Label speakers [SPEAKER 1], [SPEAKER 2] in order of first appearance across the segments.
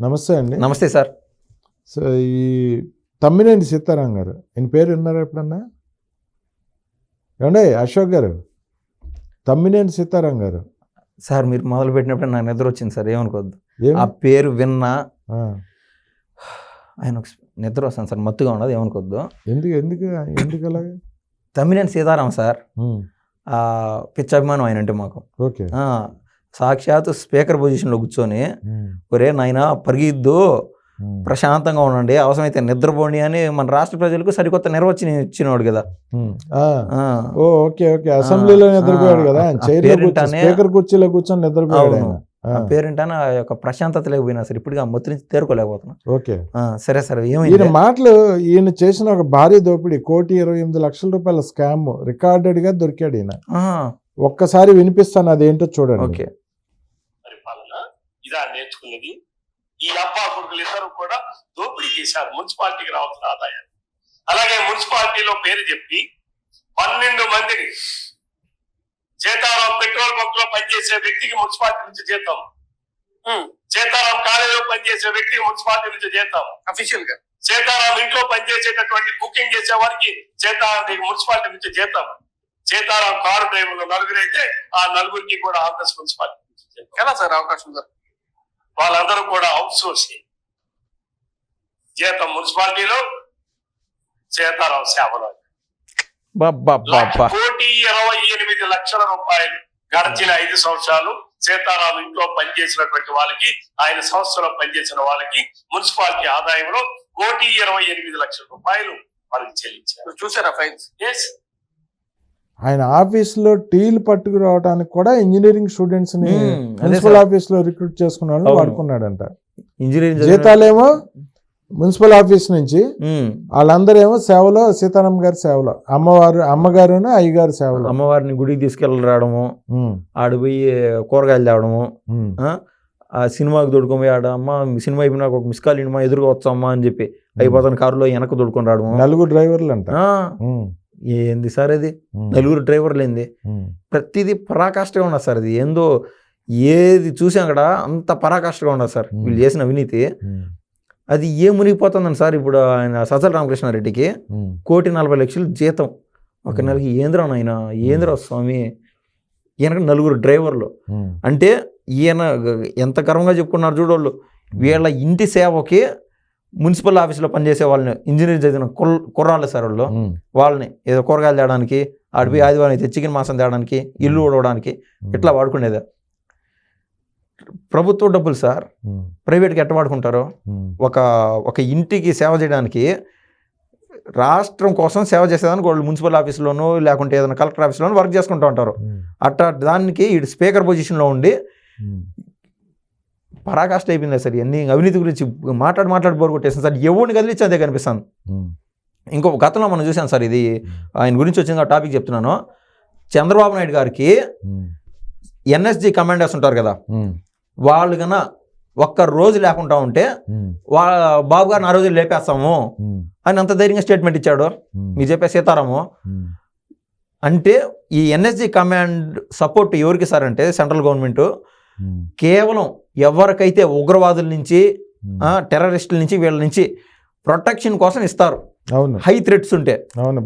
[SPEAKER 1] నమస్తే అండి.
[SPEAKER 2] నమస్తే సార్.
[SPEAKER 1] సో ఈ తమ్మినేని సీతారాం గారు ఈయన పేరు విన్నారా ఎప్పుడన్నా? ఏమండి అశోక్ గారు తమ్మినేని సీతారాం గారు.
[SPEAKER 2] సార్ మీరు మొదలు పెట్టినప్పుడు నాకు నిద్ర వచ్చింది సార్ ఏమనుకోవద్దు. ఆ పేరు విన్నా ఆయన ఒక నిద్ర వస్తాను సార్ మత్తుగా ఉన్నది ఏమనుకోవద్దు.
[SPEAKER 1] ఎందుకు ఎందుకు ఎందుకు అలాగే?
[SPEAKER 2] తమ్మినేని సీతారాం సార్.
[SPEAKER 1] ఉమ్,
[SPEAKER 2] ఆ పిచ్చ అభిమానం ఆయన అంటే మాకు.
[SPEAKER 1] ఓకే.
[SPEAKER 2] సాక్షాత్ స్పీకర్ పొజిషన్లో కూర్చొని ఒరే నాయన పరిగిద్దు ప్రశాంతంగా ఉండండి అవసరమైతే నిద్రపోండి అని మన రాష్ట్ర ప్రజలకు సరికొత్త నిర్వచనం ఇచ్చినవాడు కదా.
[SPEAKER 1] Okay okay. అసెంబ్లీలో నిద్రపోయాడు కదా. స్పీకర్ కుర్చీలో కూర్చొని నిద్రపోయాడు
[SPEAKER 2] అవును. ఆ యొక్క ప్రశాంతత లేకపోయినా సరే ఇప్పటికీ ఆ మత్తు నుంచి తేరుకోలేకపోతున్నా.
[SPEAKER 1] ఓకే.
[SPEAKER 2] ఆ, సరే సరే
[SPEAKER 1] ఈయన మాటలు ఈయన చేసిన ఒక భారీ దోపిడీ కోటి ఇరవై ఎనిమిది లక్షల రూపాయల స్కామ్ రికార్డెడ్గా దొరికాడు ఈయన. ఒక్కసారి వినిపిస్తాను అదేంటో చూడండి.
[SPEAKER 2] ఓకే.
[SPEAKER 3] నేర్చుకున్నది ఈ అబ్బా కొడుకులు ఇద్దరు కూడా దోపిడీ చేశారు మున్సిపాలిటీకి రావాల్సిన ఆదాయాన్ని. అలాగే మున్సిపాలిటీలో పేరు చెప్పి పన్నెండు మందిని సీతారాం పెట్రోల్ బంక్లో పనిచేసే వ్యక్తికి మున్సిపాలిటీ నుంచి జీతం. సీతారాం కాలేజీలో పనిచేసే వ్యక్తికి మున్సిపాలిటీ నుంచి జీతం.
[SPEAKER 4] అఫీషియల్గా
[SPEAKER 3] సీతారాం ఇంట్లో పనిచేసేటటువంటి బుకింగ్ చేసే వారికి సీతారాం మున్సిపాలిటీ నుంచి జీతం. సీతారాం కారు డ్రైవర్లు నలుగురు అయితే ఆ నలుగురికి కూడా ఆంధ్రప్రదేశ్ మున్సిపాలిటీ నుంచి
[SPEAKER 4] ఎలా సార్ అవకాశం సార్?
[SPEAKER 3] వాళ్ళందరూ కూడా అవుట్ సోర్సింగ్ జీతం మున్సిపాలిటీలో సీతారాం సేవలో. కోటి ఇరవై ఎనిమిది లక్షల రూపాయలు గడిచిన ఐదు సంవత్సరాలు సీతారాం ఇంట్లో పనిచేసినటువంటి వాళ్ళకి ఆయన సంస్థలో పనిచేసిన వాళ్ళకి మున్సిపాలిటీ ఆదాయంలో కోటి ఇరవై ఎనిమిది లక్షల రూపాయలు వాళ్ళకి చెల్లించారు.
[SPEAKER 4] చూసారా ఫైల్స్?
[SPEAKER 3] ఎస్
[SPEAKER 1] ఆయన ఆఫీస్లో టీలు పట్టుకురావడానికి కూడా ఇంజనీరింగ్
[SPEAKER 2] స్టూడెంట్స్ని
[SPEAKER 1] మున్సిపల్. ఆఫీస్లో రిక్రూట్ చేసుకున్న వాళ్ళు. వాడుకున్నాడంట.
[SPEAKER 2] ఇంజనీరింగ్
[SPEAKER 1] జీతాలేమో మున్సిపల్ ఆఫీస్ నుంచి
[SPEAKER 2] ఉమ్,
[SPEAKER 1] వాళ్ళందరూ ఏమో సేవలో సీతారాం గారి సేవలో అమ్మవారు అమ్మగారును అయ్యగారు సేవలో.
[SPEAKER 2] అమ్మవారిని గుడికి తీసుకెళ్ళి రావడము ఆడ పోయి కూరగాయలు తేవడము ఆ, సినిమాకి దొడుకొని పోయి ఆడ అమ్మ సినిమా అయిపోయినాక ఒక మిస్ కాల్ మా ఎదురుగా వచ్చామ్మా అని చెప్పి అయిపోతాను కారులో వెనక దొడుకొని రావడము.
[SPEAKER 1] నలుగురు డ్రైవర్లు అంట
[SPEAKER 2] ఏంది సార్ అది నలుగురు డ్రైవర్లు ఏంది? ప్రతిదీ పరాకాష్ఠగా ఉన్నది సార్ అది ఏందో ఏది చూసాం అక్కడ అంత పరాకాష్ఠగా ఉన్నది సార్. వీళ్ళు చేసిన అవినీతి. అది ఏ మునిగిపోతుందని సార్ ఇప్పుడు ఆయన సజ్జల రామకృష్ణారెడ్డికి? కోటి నలభై లక్షలు జీతం. ఒక. నెలకి ఏంద్రా నాయన? ఏంద్రా స్వామి? ఈయనకు నలుగురు డ్రైవర్లు. అంటే ఈయన ఎంత గర్వంగా చెప్పుకున్నారు చూడోళ్ళు. వీళ్ళ ఇంటి సేవకి మున్సిపల్ ఆఫీస్లో పనిచేసే వాళ్ళని ఇంజనీర్ చదివిన కుర్ర కుర్రాళ్ళు సార్ వాళ్ళు. వాళ్ళని ఏదో కూరగాయలు తేయడానికి ఆడిపోయి ఆదివారం అయితే చికెన్ మాంసం తేయడానికి ఇల్లు ఊడవడానికి
[SPEAKER 1] ఉమ్,
[SPEAKER 2] ఇట్లా వాడుకునేది. ప్రభుత్వ డబ్బులు సార్ ప్రైవేట్కి ఎట్ట వాడుకుంటారు? ఒక ఒక ఇంటికి సేవ చేయడానికి రాష్ట్రం కోసం సేవ చేసేదానికి వాళ్ళు మున్సిపల్ ఆఫీస్లోనూ లేకుంటే ఏదైనా కలెక్టర్ ఆఫీస్లోనూ వర్క్ చేసుకుంటూ ఉంటారు. అట్లా దానికి స్పీకర్ పొజిషన్లో ఉండి పరాకాష్ట అయిపోయింది సార్ ఇవన్నీ అవినీతి గురించి మాట్లాడి మాట్లాడి బోరు కొట్టేసాను సార్ ఎవరిని కదిలించి అదే కనిపిస్తాను ఇంకో గతంలో మనం చూసాం సార్ ఇది ఆయన గురించి వచ్చింది టాపిక్ చెప్తున్నాను. చంద్రబాబు నాయుడు గారికి ఎన్ఎస్జి కమాండర్స్ ఉంటారు కదా వాళ్ళు కన్నా ఒక్క రోజు లేకుండా ఉంటే వా బాబు గారిని ఆ రోజు లేపేస్తాము. అని అంత ధైర్యంగా స్టేట్మెంట్ ఇచ్చాడు. మీరు చెప్పే సీతారాము. అంటే ఈ ఎన్ఎస్జి కమాండ్ సపోర్ట్ ఎవరికి సార్ అంటే సెంట్రల్ గవర్నమెంట్. కేవలం ఎవరికైతే ఉగ్రవాదుల నుంచి టెర్రరిస్టుల నుంచి వీళ్ళ నుంచి ప్రొటెక్షన్ కోసం ఇస్తారు.
[SPEAKER 1] అవును.
[SPEAKER 2] హై థ్రెట్స్ ఉంటే.
[SPEAKER 1] అవును.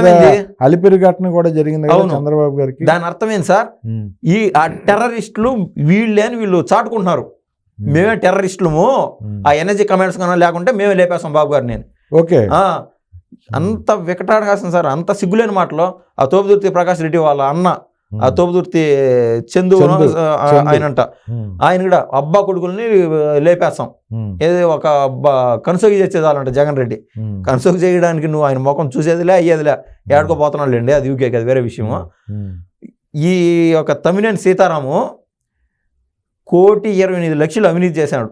[SPEAKER 1] గారి? అలిపిరి ఘటన కూడా జరిగింది. చంద్రబాబు గారికి?
[SPEAKER 2] దాని అర్థం ఏంటి సార్ ఈ ఆ టెర్రరిస్టులు వీళ్ళే అని వీళ్ళు చాటుకుంటున్నారు. మేమే. టెర్రరిస్టులము. ఆ ఎనర్జీ కమాండ్స్ కన్నా లేకుంటే మేమే లేపేస్తాం బాబు గారిని అని.
[SPEAKER 1] ఓకే.
[SPEAKER 2] అంత వికటాడగాల్సిన సార్. అంత సిగ్గులేని మాటలో. ఆ తోపుదుర్తి ప్రకాష్ రెడ్డి వాళ్ళ అన్న ఆ తోపుదుర్తి చందు
[SPEAKER 1] చందు,
[SPEAKER 2] ఆ,
[SPEAKER 1] చందు.
[SPEAKER 2] ఆయనంట.
[SPEAKER 1] ఉమ్,
[SPEAKER 2] ఆయన కూడా అబ్బా కొడుకుల్ని లేపేస్తాం. ఏది ఒక కన్సోగి చేసేదాలంట జగన్ రెడ్డి. కన్సోగి చేయడానికి నువ్వు ఆయన ముఖం చూసేదిలే అయ్యేదిలే. ఏడుకోపోతున్నాడు అండి అది యూకే కదా వేరే విషయము. ఈ యొక్క తమిళని సీతారాము కోటి ఇరవై ఎనిమిది లక్షలు అవినీతి చేశాడు.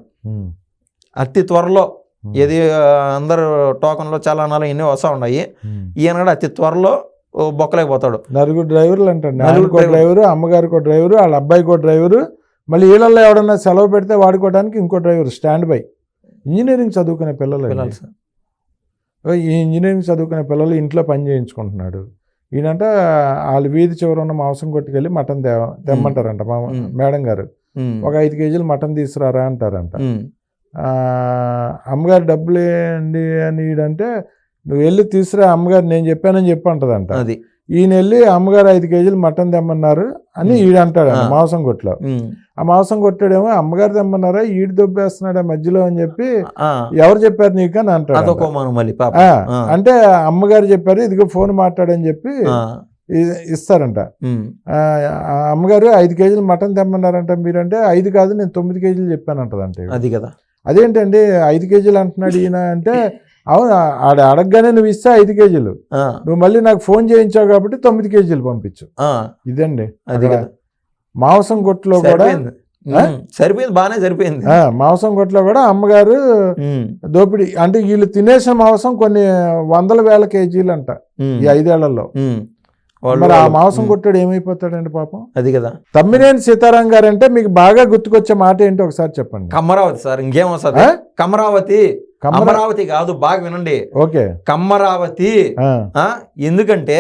[SPEAKER 2] అతి త్వరలో. ఏది అందరు టోకన్లో చలానాలు ఎన్నో వస్తూ ఉన్నాయి. ఈయన కూడా అతి త్వరలో బొక్కలేకపోతాడు
[SPEAKER 1] నలుగురు డ్రైవర్లు అంటండి.
[SPEAKER 2] నలుగురు
[SPEAKER 1] ఆయనకో డ్రైవరు అమ్మగారికో డ్రైవరు వాళ్ళ అబ్బాయికో డ్రైవరు మళ్ళీ వీళ్ళల్లో ఎవడన్నా సెలవు పెడితే వాడుకోవడానికి ఇంకో డ్రైవర్ స్టాండ్ బై. ఇంజనీరింగ్ చదువుకునే పిల్లలు అండి.
[SPEAKER 2] పిల్లలు సార్.
[SPEAKER 1] ఈ ఇంజనీరింగ్ చదువుకునే పిల్లలు ఇంట్లో పని చేయించుకుంటున్నాడు. ఈయనంట వాళ్ళ వీధి చివర ఉన్న మాంసం కొట్టుకెళ్ళి మటన్ తే తెమ్మంటారంట మా. మేడం గారు. ఒక ఐదు కేజీలు మటన్ తీసుకురారా అంటారంట. అమ్మగారు డబ్బులు ఏంటి అని ఈడంటే నువ్వు వెళ్ళి తీసురా అమ్మగారు నేను చెప్పానని చెప్పి అంటదంట
[SPEAKER 2] అది.
[SPEAKER 1] ఈయన వెళ్ళి అమ్మగారు ఐదు కేజీలు మటన్ తెమ్మన్నారు అని. ఈడు అంటాడు. మాంసం కొట్లో. ఆ మాంసం కొట్టాడేమో అమ్మగారు తెమ్మన్నారా ఈడు దొబ్బేస్తున్నాడు మధ్యలో అని చెప్పి ఎవరు చెప్పారు నీకు అని అంటాడు. అంటే అమ్మగారు చెప్పారు ఇదిగో ఫోన్ మాట్లాడని చెప్పి ఇస్తారంట. అమ్మగారు ఐదు కేజీలు మటన్ తెమ్మన్నారంట మీరంటే ఐదు కాదు నేను తొమ్మిది కేజీలు చెప్పానంటదంటే.
[SPEAKER 2] అది కదా.
[SPEAKER 1] అదేంటండి ఐదు కేజీలు అంటున్నాడు ఈయన అంటే అవును ఆడ అడగగానే నువ్వు ఇస్తే ఐదు కేజీలు. నువ్వు మళ్ళీ నాకు ఫోన్ చేయించావు కాబట్టి తొమ్మిది కేజీలు పంపించు. ఇదండి.
[SPEAKER 2] అది
[SPEAKER 1] మాంసం కొట్లో కూడా
[SPEAKER 2] సరిపోయింది. బాగానే సరిపోయింది.
[SPEAKER 1] మాంసం కొట్లో కూడా అమ్మగారు దోపిడీ అంటే వీళ్ళు తినేసిన మాంసం కొన్ని వందల వేల కేజీలు అంట ఈ
[SPEAKER 2] ఐదేళ్ళలో.
[SPEAKER 1] మరి ఆ మాంసం కొట్టాడు ఏమైపోతాడండి పాపం?
[SPEAKER 2] అది కదా.
[SPEAKER 1] తమ్మినేని సీతారాం గారు అంటే మీకు బాగా గుర్తుకొచ్చే మాట ఏంటో ఒకసారి చెప్పండి.
[SPEAKER 2] కమ్మరావతి సార్ ఇంకేం వస్తుంది
[SPEAKER 1] ఆ?
[SPEAKER 2] కమరావతి అమరావతి కాదు బాగా వినండి.
[SPEAKER 1] ఓకే.
[SPEAKER 2] కమ్మరావతి ఎందుకంటే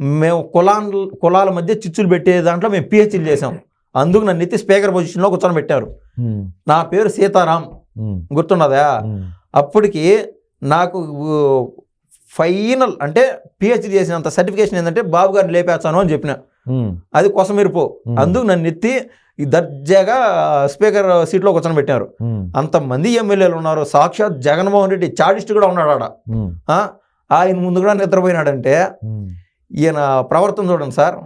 [SPEAKER 2] మేము కులాల కులాల మధ్య చిచ్చులు పెట్టే దాంట్లో మేము పిహెచ్డీలు చేసాం అందుకు నన్ను ఎత్తి స్పీకర్ పొజిషన్లో కూర్చొని పెట్టారు. నా పేరు సీతారాం. గుర్తున్నదా అప్పటికి నాకు ఫైనల్ అంటే పిహెచ్డీ చేసినంత సర్టిఫికేషన్ ఏంటంటే బాబు గారిని లేపేస్తాను అని చెప్పిన. అది కొసమెరుపు. అందుకు నన్ను ఎత్తి ఈ దర్జాగా స్పీకర్ సీట్లో కూర్చొని పెట్టారు. అంతమంది ఎమ్మెల్యేలు ఉన్నారు సాక్షాత్ జగన్మోహన్ రెడ్డి చాడిస్ట్ కూడా ఉన్నాడు ఆడ? ఆయన ముందు కూడా నిద్రపోయినాడంటే ఈయన ప్రవర్తన చూడండి సార్.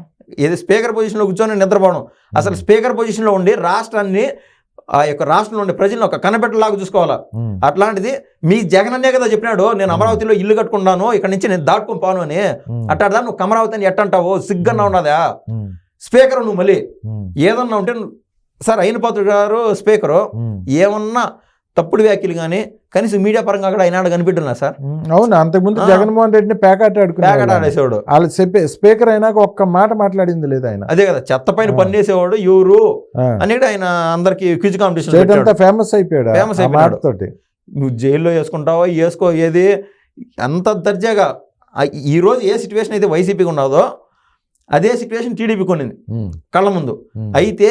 [SPEAKER 2] ఏది స్పీకర్ పొజిషన్లో కూర్చొని నిద్రపోవడం అసలు స్పీకర్ పొజిషన్లో ఉండి రాష్ట్రాన్ని ఆ యొక్క రాష్ట్రంలో ఉండే ప్రజలను ఒక కనబెట్టలాగా చూసుకోవాలా? అట్లాంటిది మీ జగన్ అన్నే కదా చెప్పినాడు నేను అమరావతిలో ఇల్లు కట్టుకున్నాను ఇక్కడ నుంచి నేను దాటుకొని పోను అని.
[SPEAKER 1] ఉమ్,
[SPEAKER 2] అట్టాడదా నువ్వు అమరావతి అని ఎట్టంటావు? సిగ్గన్నా ఉన్నదా? స్పీకర్ నువ్వు మళ్ళీ. ఏదన్నా ఉంటే సార్ అయిన పాత్రుడు గారు స్పీకరు. ఏమన్నా తప్పుడు వ్యాఖ్యలు కానీ కనీసం మీడియా పరంగా కూడా అయినాడు కనిపెట్టున్నా సార్?
[SPEAKER 1] అవును? అంతకుముందు. జగన్మోహన్ రెడ్డిని పేకాట ఆడుకున్నాడు
[SPEAKER 2] ఆడేసేవాడు.
[SPEAKER 1] వాళ్ళు చెప్పే స్పీకర్ అయినాక ఒక్క మాట మాట్లాడింది లేదు ఆయన.
[SPEAKER 2] అదే కదా చెత్త పైన
[SPEAKER 1] ఆ.
[SPEAKER 2] పన్నేసేవాడు ఎవరు. అనేది ఆయన అందరికి క్విజ్ కాంపిటీషన్
[SPEAKER 1] ఫేమస్ అయిపోయాడు? ఆ
[SPEAKER 2] అయిపోయాడు. నువ్వు జైల్లో వేసుకుంటావో? వేసుకో ఏది? అంత దర్జాగా ఈ రోజు ఏ సిచ్యువేషన్ అయితే వైసీపీకి ఉన్నదో అదే సిచ్యువేషన్ టీడీపీకి ఉన్నింది
[SPEAKER 1] ఉమ్,
[SPEAKER 2] కళ్ళ ముందు. అయితే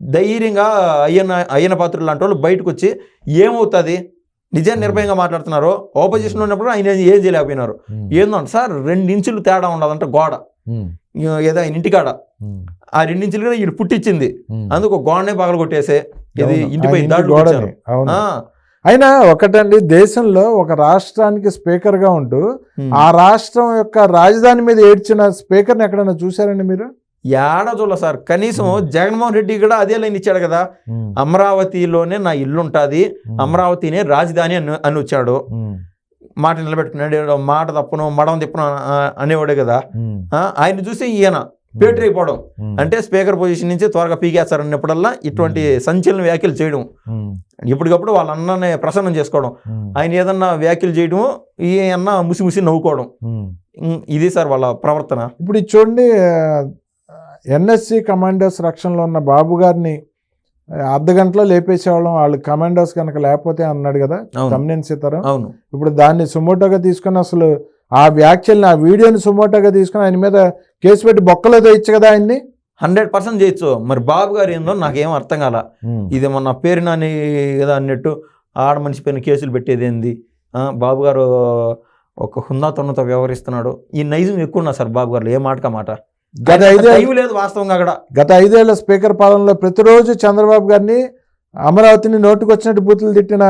[SPEAKER 2] ధైర్యంగా అయ్యన్న అయ్యన్న పాత్రులు లాంటి వాళ్ళు బయటకు వచ్చి ఏమవుతుంది? నిజం నిర్భయంగా మాట్లాడుతున్నారు. ఆపోజిషన్ ఉన్నప్పుడు ఆయన ఏం చేయలేకపోయినారు. ఏందంటే సార్ రెండు ఇంచులు తేడా ఉండదంట గోడ. ఏదో ఆయన ఇంటికాడ. ఆ రెండు ఇంచులు కూడా వీడు పుట్టించింది. అందుకు గోడనే పగల కొట్టేసే ఇది. ఇంటిపై
[SPEAKER 1] ఆ. అయినా ఒకటండి దేశంలో ఒక రాష్ట్రానికి స్పీకర్గా ఉంటూ ఆ రాష్ట్రం యొక్క రాజధాని మీద ఏడ్చిన స్పీకర్ని ఎక్కడైనా చూసారండి మీరు?
[SPEAKER 2] ఏడ చూడ సార్. కనీసం. జగన్మోహన్ రెడ్డి కూడా అదే లైన్ ఇచ్చాడు కదా. అమరావతిలోనే నా ఇల్లు ఉంటుంది అమరావతినే రాజధాని అని అని వచ్చాడు మాట నిలబెట్టుకున్నాడు. మాట తప్పును మడం తిప్పును అనేవాడే కదా. ఆయన చూసి ఈయన. పేటరీ అయిపోవడం
[SPEAKER 1] ఉమ్,
[SPEAKER 2] అంటే స్పీకర్ పొజిషన్ నుంచి త్వరగా పీకేస్తారు అన్నప్పుడల్లా ఇటువంటి సంచలన వ్యాఖ్యలు చేయడం. ఇప్పటికప్పుడు వాళ్ళ అన్ననే ప్రసన్నం చేసుకోవడం. ఆయన ఏదన్నా వ్యాఖ్యలు చేయడం ఈ అన్న ముసి ముసి నవ్వుకోవడం. ఇది సార్ వాళ్ళ ప్రవర్తన.
[SPEAKER 1] ఇప్పుడు చూడండి ఎన్ఎస్సి కమాండర్స్ రక్షణలో ఉన్న బాబు గారిని అర్ధ గంటలో లేపేసేవాళ్ళం. వాళ్ళు కమాండర్స్ కనుక లేకపోతే అన్నాడు కదా తమ్మినేని సీతారాం.
[SPEAKER 2] అవును.
[SPEAKER 1] ఇప్పుడు దాన్ని సుమోటోగా తీసుకొని అసలు ఆ వ్యాఖ్యల్ని ఆ వీడియోని సుమోటోగా తీసుకొని ఆయన మీద కేసు పెట్టి బొక్కలో తెచ్చు కదా ఆయన్ని?
[SPEAKER 2] హండ్రెడ్ పర్సెంట్ చేయొచ్చు. మరి బాబు గారు ఏందో నాకేం అర్థం కాల. ఇది మొన్న పేరు నాని కదా అన్నట్టు ఆడ మనిషి పైన కేసులు పెట్టేది ఏంది? బాబు గారు ఒక హుందాతనంతో వ్యవహరిస్తున్నాడు. ఈ నైజం ఎక్కువ ఉన్నా సార్ బాబు గారు ఏ మాటకా మాట?
[SPEAKER 1] గత ఐదేళ్ళ
[SPEAKER 2] లేదు వాస్తవంగా అక్కడ.
[SPEAKER 1] గత ఐదేళ్ళ స్పీకర్ పాలనలో ప్రతిరోజు చంద్రబాబు గారిని అమరావతిని నోటుకొచ్చినట్టు బూతులు తిట్టిన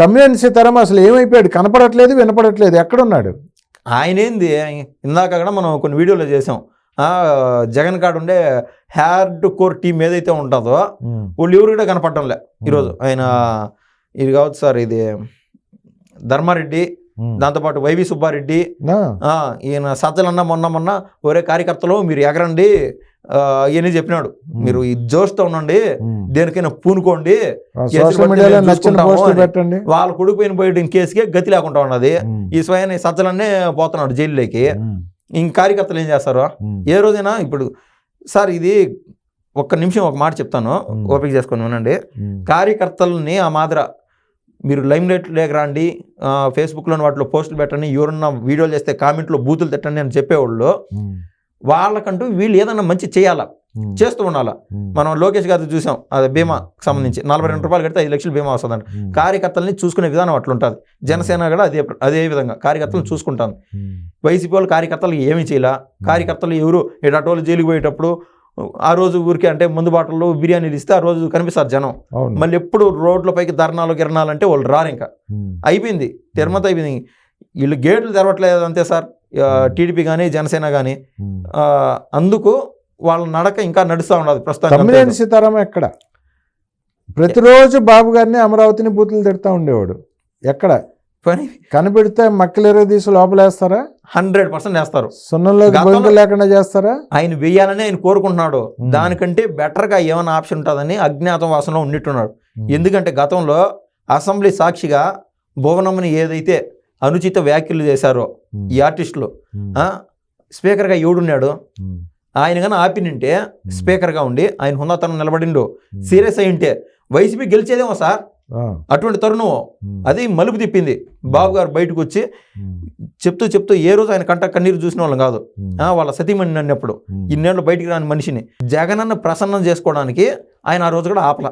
[SPEAKER 1] తమ్మినేని సీతారాం అసలు ఏమైపోయాడు? కనపడట్లేదు వినపడట్లేదు. ఎక్కడున్నాడు?
[SPEAKER 2] ఆయన ఏంది ఇందాక కూడా మనం కొన్ని వీడియోలు చేసాం ఆ, జగన్ కాడు ఉండే హ్యార్డ్ కోర్ టీం ఏదైతే ఉంటుందో వాళ్ళు ఎవరు కూడా కనపడటంలే ఈరోజు ఆయన ఇది కావచ్చు సార్ ఇది ధర్మారెడ్డి దాంతోపాటు వైవి సుబ్బారెడ్డి ఈయన సజ్జలన్న మొన్న మొన్న ఒరే కార్యకర్తలు మీరు ఎగరండి ఆ, ఇవన్నీ చెప్పినాడు మీరు ఈ జోష్తో ఉండండి. దేనికైనా పూనుకోండి వాళ్ళ కొడుకు పోయిన పోయిన కేసుకే గతి లేకుండా ఉన్నది. ఈ స్వయాన్ని సజ్జలన్నే పోతున్నాడు జైల్లోకి. ఇంక కార్యకర్తలు ఏం చేస్తారు. ఏ రోజైనా ఇప్పుడు సార్ ఇది ఒక్క నిమిషం ఒక మాట చెప్తాను. ఓపిక చేసుకొని వినండి. కార్యకర్తలని ఆ మాదిర మీరు లైమ్ లైట్ లేక రండి ఆ, ఫేస్బుక్లోని వాటిలో పోస్టులు పెట్టండి ఎవరన్నా వీడియోలు చేస్తే కామెంట్లో బూతులు తిట్టండి అని చెప్పేవాళ్ళు. వాళ్ళకంటూ వీళ్ళు ఏదన్నా మంచి చేయాలా? చేస్తూ ఉండాలా? మనం లోకేష్ గారి చూసాం. అది బీమా సంబంధించి. నలభై రెండు రూపాయలు కడితే ఐదు లక్షలు బీమా వస్తుందంట. కార్యకర్తల్ని చూసుకునే విధానం అట్లుంటుంది. జనసేన కూడా అదే అదే విధంగా కార్యకర్తలను చూసుకుంటాను. వైసీపీ వాళ్ళు కార్యకర్తలు ఏమీ చేయలే? కార్యకర్తలు ఎవరు? ఎటాటోళ్ళు జైలుకి పోయేటప్పుడు ఆ రోజు ఊరికే అంటే ముందు బాటల్లో బిర్యానీలు ఇస్తే ఆ రోజు కనిపిస్తారు జనం. మళ్ళీ ఎప్పుడు రోడ్లపైకి ధర్నాలు గిరణాలు అంటే వాళ్ళు రారు ఇంకా. అయిపోయింది. తిరుమత అయిపోయింది. వీళ్ళు గేట్లు తెరవట్లేదు అంతే సార్. టీడీపీ కానీ జనసేన కానీ
[SPEAKER 1] ఉమ్.
[SPEAKER 2] అందుకు వాళ్ళ నడక ఇంకా నడుస్తూ ఉండదు ప్రస్తుతానికి
[SPEAKER 1] తమ్మినేని సీతారాం ఎక్కడ? ప్రతిరోజు బాబు గారిని అమరావతిని బూతులు తిడతా ఉండేవాడు. ఎక్కడ?
[SPEAKER 2] పని
[SPEAKER 1] కనిపెడితే మక్కలేరు తీసి లోపలేస్తారా?
[SPEAKER 2] హండ్రెడ్ పర్సెంట్ వేస్తారు.
[SPEAKER 1] బొంక లేకుండా చేస్తారా?
[SPEAKER 2] ఆయన వెయ్యాలని ఆయన కోరుకుంటున్నాడు.
[SPEAKER 1] Hmm.
[SPEAKER 2] దానికంటే బెటర్గా ఏమైనా ఆప్షన్ ఉంటుందని అజ్ఞాతవాసంలో ఉండిట్టున్నాడు.
[SPEAKER 1] ఉమ్,
[SPEAKER 2] ఎందుకంటే గతంలో అసెంబ్లీ సాక్షిగా భువనమ్మని ఏదైతే అనుచిత వ్యాఖ్యలు చేశారో ఈ ఆర్టిస్టులు. స్పీకర్గా ఎవడున్నాడు ఆయన కానీ ఆపినింటే స్పీకర్గా ఉండి ఆయన హుందాతనం నిలబడిండు. సీరియస్ అయి ఉంటే వైసీపీ గెలిచేదేమో సార్? అటువంటి తరుణం అది మలుపు తిప్పింది. బాబు గారు బయటకు వచ్చి చెప్తూ చెప్తూ ఏ రోజు ఆయన కంట కన్నీరు చూసిన వాళ్ళం కాదు. వాళ్ళ సతీమణి అన్నప్పుడు ఇన్నేళ్ళు బయటికి రాని మనిషిని జగనన్న ప్రసన్నం చేసుకోవడానికి ఆయన ఆ రోజు కూడా ఆపల.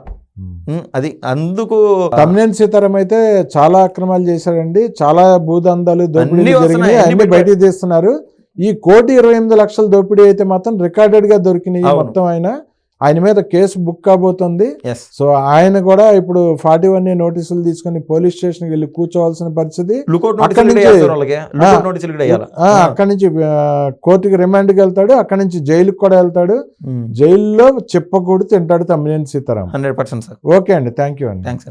[SPEAKER 2] అది అందుకు
[SPEAKER 1] తమ్మినేని సీతారాం అయితే చాలా అక్రమాలు చేశాడండి. చాలా భూదందాలు జరిగినాయి.
[SPEAKER 2] అన్నీ బయట-
[SPEAKER 1] బయటికి తీస్తున్నారు. ఈ కోటి ఇరవై ఎనిమిది లక్షల దోపిడీ అయితే మాత్రం రికార్డెడ్గా దొరికినాయి. మొత్తం ఆయన. ఆయన మీద కేసు బుక్ కాబోతుంది. సో ఆయన కూడా ఇప్పుడు ఫార్టీ వన్ నోటీసులు తీసుకొని పోలీస్ స్టేషన్కి వెళ్ళి కూర్చోవాల్సిన పరిస్థితి. అక్కడి నుంచి- కోర్టుకి రిమాండ్కి వెళ్తాడు. అక్కడి నుంచి జైలుకి కూడా వెళ్తాడు. జైల్లో చెప్పకూడదు తింటాడు Tammineni Sitaram.
[SPEAKER 2] Hundred percent sir.
[SPEAKER 1] Okay అండి. థ్యాంక్ యూ అండి.
[SPEAKER 2] థ్యాంక్స్ అండి.